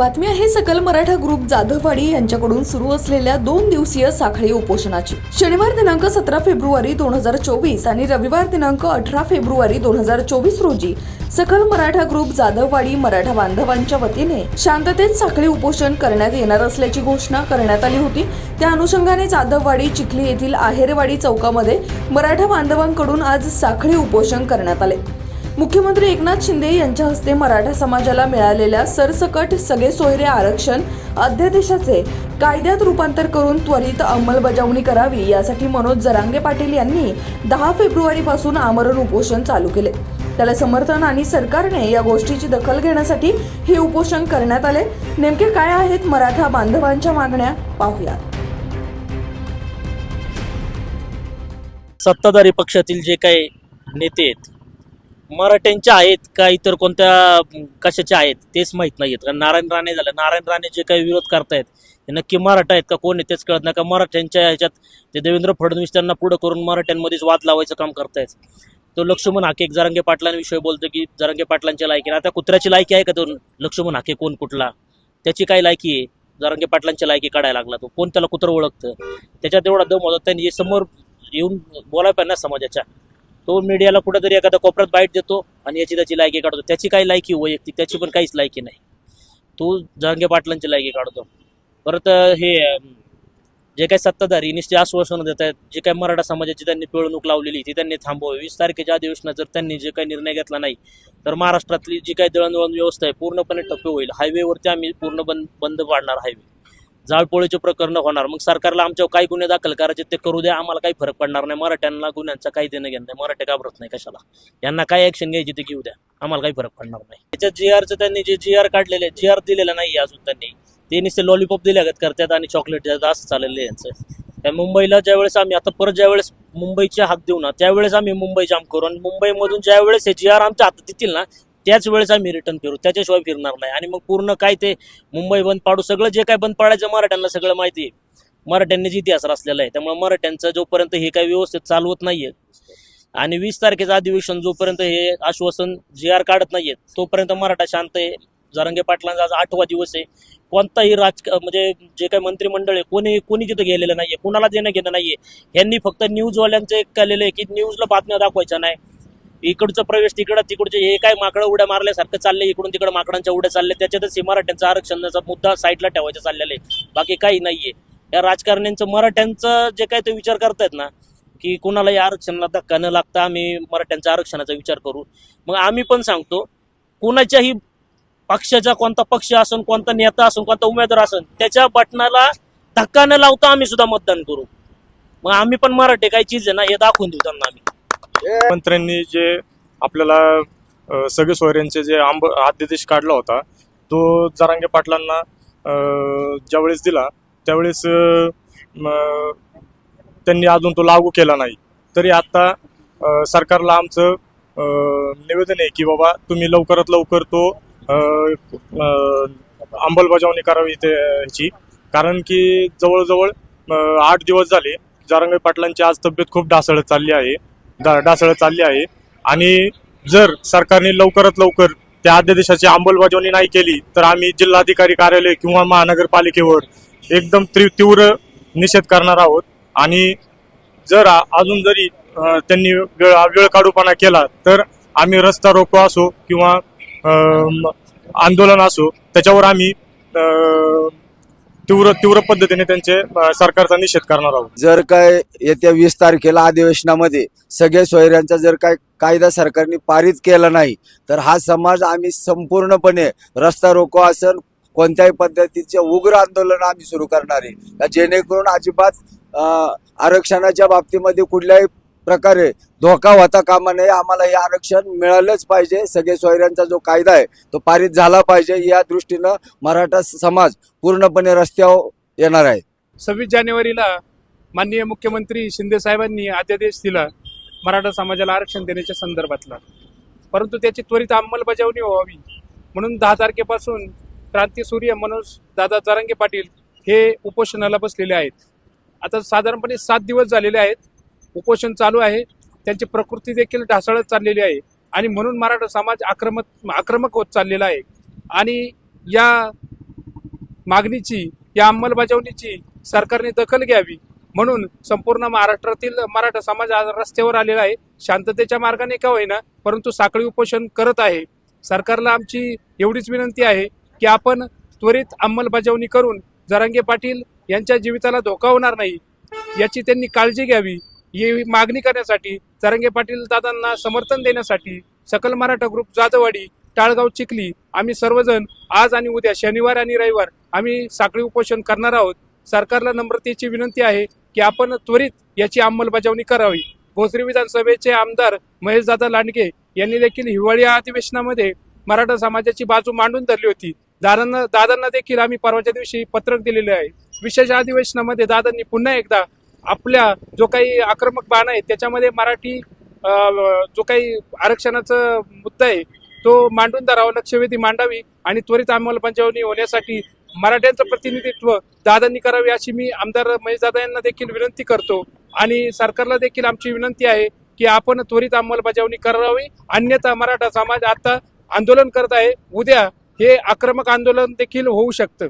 बातमी आहे सकल मराठा ग्रुप जाधववाडी यांच्याकडून सुरू असलेल्या दोन दिवसीय साखळी उपोषणाची. शनिवार दिनांक सतरा फेब्रुवारी दोन हजार चोवीस आणि रविवार दिनांक अठरा फेब्रुवारी दोन हजार चोवीस रोजी सकल मराठा ग्रुप जाधववाडी मराठा बांधवांच्या वतीने शांततेत साखळी उपोषण करण्यात येणार असल्याची घोषणा करण्यात आली होती. त्या अनुषंगाने जाधववाडी चिखली येथील आहेरवाडी चौकामध्ये मराठा बांधवांकडून आज साखळी उपोषण करण्यात आले. मुख्यमंत्री एकनाथ शिंदे यांच्या हस्ते मराठा समाजाला मिळालेल्या सरसकट सगळे सोयरे आरक्षण अध्यादेशाचे कायद्यात रूपांतर करून त्वरित अंमलबजावणी करावी यासाठी मनोज जरांगे पाटील यांनी दहा फेब्रुवारीपासून आमरण उपोषण चालू केले. त्याला समर्थन आणि सरकारने या गोष्टीची दखल घेण्यासाठी हे उपोषण करण्यात आले. नेमके काय आहेत मराठा बांधवांच्या मागण्या? पाहूया सत्ताधारी पक्षातील जे काही नेते आहेत मराठ्यांच्या आहेत का इतर कोणत्या कशाच्या आहेत तेच माहीत नाही आहेत कारण नारायण राणे झालं. नारायण राणे जे काही विरोध करतायत ते नक्की मराठा आहेत का कोण आहे तेच कळत नाही. का मराठ्यांच्या ह्याच्यात ते देवेंद्र फडणवीस त्यांना पुढं करून मराठ्यांमध्येच वाद लावायचं काम करतायत? तो लक्ष्मण हाके एक जरांगे पाटलांविषयी बोलतो की जरांगे पाटलांची लायकी आहे. आता कुत्र्याची लायकी आहे का तो? लक्ष्मण हाके कोण कुठला? त्याची काय लायकी आहे? जरांगे पाटलांची लायकी काढायला लागला तो. कोण त्याला कुत्रं ओळखतं? त्याच्यात एवढा दम होता त्यांनी हे समोर येऊन बोलायला पाहिजे ना समाजाच्या. तो मीडियाला कुठेतरी एखाद्या कोपऱ्यात बाईट देतो आणि याची त्याची लायकी काढतो. त्याची काही लायकी वैयक्तिक त्याची पण काहीच लायकी नाही. तो जहांगे पाटलांची लायकी काढतो. परत हे जे काही सत्ताधारी निश्चित आश्वासनं देत आहेत जे काही मराठा समाजाची त्यांनी पिळवणूक लावलेली ती त्यांनी थांबवावी. वीस तारखेच्या अधिवेशनात जर त्यांनी जे काही निर्णय घेतला नाही तर महाराष्ट्रातली जी काही दळणवळण व्यवस्था आहे पूर्णपणे ठप्प होईल. हायवेवरती आम्ही पूर्ण बंद बंद पाडणार हायवे जाळपोळीचे प्रकरण होणार. मग सरकारला आमच्यावर काही गुन्हे दाखल करायचे ते करू द्या. आम्हाला काही फरक पडणार नाही. मराठ्यांना गुन्ह्यांचा काही देणं घेणं नाही. मराठे घाबरत नाही कशाला? यांना काय ऍक्शन घ्यायची ते घेऊ द्या. आम्हाला काही फरक पडणार नाही. त्याच्यात जी आरचं त्यांनी जे जी आर काढलेले जी आर दिलेलं नाही अजून त्यांनी. ते नुसते लॉलीपॉप दिल्यागत करतात आणि चॉकलेट देतात. असं चाललेलं आहे यांचं. त्या मुंबईला ज्यावेळेस आम्ही आता परत ज्यावेळेस मुंबईचे हात देऊ ना त्यावेळेस आम्ही मुंबई जाम करू. आणि मुंबईमधून ज्यावेळेस हे जी आर आमच्या हातात येतील ना त्याच वेळेस आम्ही रिटर्न फिरू. त्याच्याशिवाय फिरणार नाही. आणि मग पूर्ण काय ते मुंबई बंद पाडू सगळं जे काय बंद पाडायचं मराठ्यांना सगळं माहिती आहे. मराठ्यांनीच इतिहास रचलेला आहे. त्यामुळे मराठ्यांचं जोपर्यंत हे काही व्यवस्थित चालवत नाहीये आणि वीस तारखेचं अधिवेशन जोपर्यंत हे आश्वासन जी आर काढत नाहीये तोपर्यंत मराठा शांत आहे. जरांगे पाटलांचा आज आठवा दिवस आहे. कोणताही राज म्हणजे जे काही मंत्रिमंडळ आहे कोणी कोणी तिथं गेलेलं नाहीये. कुणाला देणं घेणं नाहीये. यांनी फक्त न्यूजवाल्यांचं एक केलेलं आहे की न्यूजला बातम्या दाखवायच्या नाही. इकडचं प्रवेश तिकडं तिकडचे हे काय माकडं उड्या मारल्यासारखं चालले इकडून तिकडं माकडांच्या उड्या चालल्या त्याच्यातच हे मराठ्यांचं आरक्षणाचा मुद्दा साईडला ठेवायचा चाललेला आहे. बाकी काही नाहीये. या राजकारण्यांचं मराठ्यांचं जे काय ते विचार करतायत ना की कुणालाही आरक्षणाला धक्का न लागता आम्ही मराठ्यांच्या आरक्षणाचा विचार करू. मग आम्ही पण सांगतो कुणाच्याही पक्षाचा कोणता पक्ष असून कोणता नेता असून कोणता उमेदवार असून त्याच्या बटनाला धक्का न लावता आम्ही सुद्धा मतदान करू. मग आम्ही पण मराठी काही चीज आहे ना हे दाखवून देऊ त्यांना आम्ही. मंत्र्यांनी जे आपल्याला सगळे सोयऱ्यांचे जे आंब आद्यदेश काढला होता तो जरांगे पाटलांना ज्यावेळेस दिला त्यावेळेस त्यांनी अजून तो लागू केला नाही. तरी आता सरकारला आमचं निवेदन आहे की बाबा तुम्ही लवकरात लवकर तो अंमलबजावणी करावी ते ह्याची. कारण की जवळजवळ आठ दिवस झाले जारंगे पाटलांची आज तब्येत खूप ढासळत चालली आहे. ढासळत चालली आहे. आणि जर सरकारने लवकरात लवकर त्या अध्यादेशाची अंमलबजावणी नाही केली तर आम्ही जिल्हाधिकारी कार्यालय किंवा महानगरपालिकेवर एकदम तीव्र तीव्र निषेध करणार आहोत. आणि जर अजून जरी त्यांनी वेळ वेळ काढूपणा केला तर आम्ही रस्ता रोको असो किंवा आंदोलन असो त्याच्यावर आम्ही तीव्र तीव्र पद्धतीने त्यांचे सरकारचा निषेध करणार आहोत. जर काय येत्या वीस तारखेला अधिवेशनामध्ये सगळ्या सोयऱ्यांचा जर काय कायदा सरकारने पारित केला नाही तर हा समाज आम्ही संपूर्णपणे रस्ता रोको असेल कोणत्याही पद्धतीचे उग्र आंदोलन आम्ही सुरू करणार आहे. जेणेकरून अजिबात आरक्षणाच्या बाबतीमध्ये कुठल्याही प्रकारे धोका होता कामा नये. आम्हाला हे आरक्षण मिळालंच पाहिजे. सगळे सोयऱ्यांचा जो कायदा आहे तो पारित झाला पाहिजे. या दृष्टीनं मराठा समाज पूर्णपणे रस्त्यावर येणार आहे. सव्वीस जानेवारीला माननीय मुख्यमंत्री शिंदे साहेबांनी अध्यादेश दिला मराठा समाजाला आरक्षण देण्याच्या संदर्भातला. परंतु त्याची त्वरित अंमलबजावणी व्हावी. म्हणून दहा तारखेपासून क्रांती सूर्य मनोज दादा जरांगे पाटील हे उपोषणाला बसलेले आहेत. आता साधारणपणे सात दिवस झालेले आहेत. उपोषण चालू आहे. त्यांची प्रकृती देखील ढासळत चाललेली आहे. आणि म्हणून मराठा समाज आक्रमक आक्रमक होत चाललेला आहे. आणि या मागणीची या अंमलबजावणीची सरकारने दखल घ्यावी. म्हणून संपूर्ण महाराष्ट्रातील मराठा समाज आज रस्त्यावर आलेला आहे. शांततेच्या मार्गाने का होईना परंतु साखळी उपोषण करत आहे. सरकारला आमची एवढीच विनंती आहे की आपण त्वरित अंमलबजावणी करून जरांगे पाटील यांच्या जीविताला धोका होणार नाही याची त्यांनी काळजी घ्यावी. ही मागणी करण्यासाठी तरंगे पाटील दादांना समर्थन देण्यासाठी सकल मराठा ग्रुप जाधववाडी टाळगाव चिखली आम्ही सर्वजण आज आणि उद्या शनिवार आणि रविवार आम्ही साखळी उपोषण करणार आहोत. सरकारला नम्रतेची विनंती आहे की आपण त्वरित याची अंमलबजावणी करावी. भोसरी विधानसभेचे आमदार महेशदादा लांडगे यांनी देखील हिवाळी अधिवेशनामध्ये मराठा समाजाची बाजू मांडून धरली होती. दादांना दादांना देखील आम्ही परवाच्या दिवशी पत्रक दिलेले आहे. विशेष अधिवेशनामध्ये दादांनी पुन्हा एकदा आपल्या जो काही आक्रमक बाण आहे त्याच्यामध्ये मराठी जो काही आरक्षणाचा मुद्दा आहे तो मांडून धरावा लक्षवेधी मांडावी आणि त्वरित अंमलबजावणी होण्यासाठी मराठ्यांचं प्रतिनिधित्व दादांनी करावे अशी मी आमदार महेशदादा यांना देखील विनंती करतो. आणि सरकारला देखील आमची विनंती आहे की आपण त्वरित अंमलबजावणी करावी. अन्यथा मराठा समाज आता आंदोलन करत आहे. उद्या हे आक्रमक आंदोलन देखील होऊ शकतं.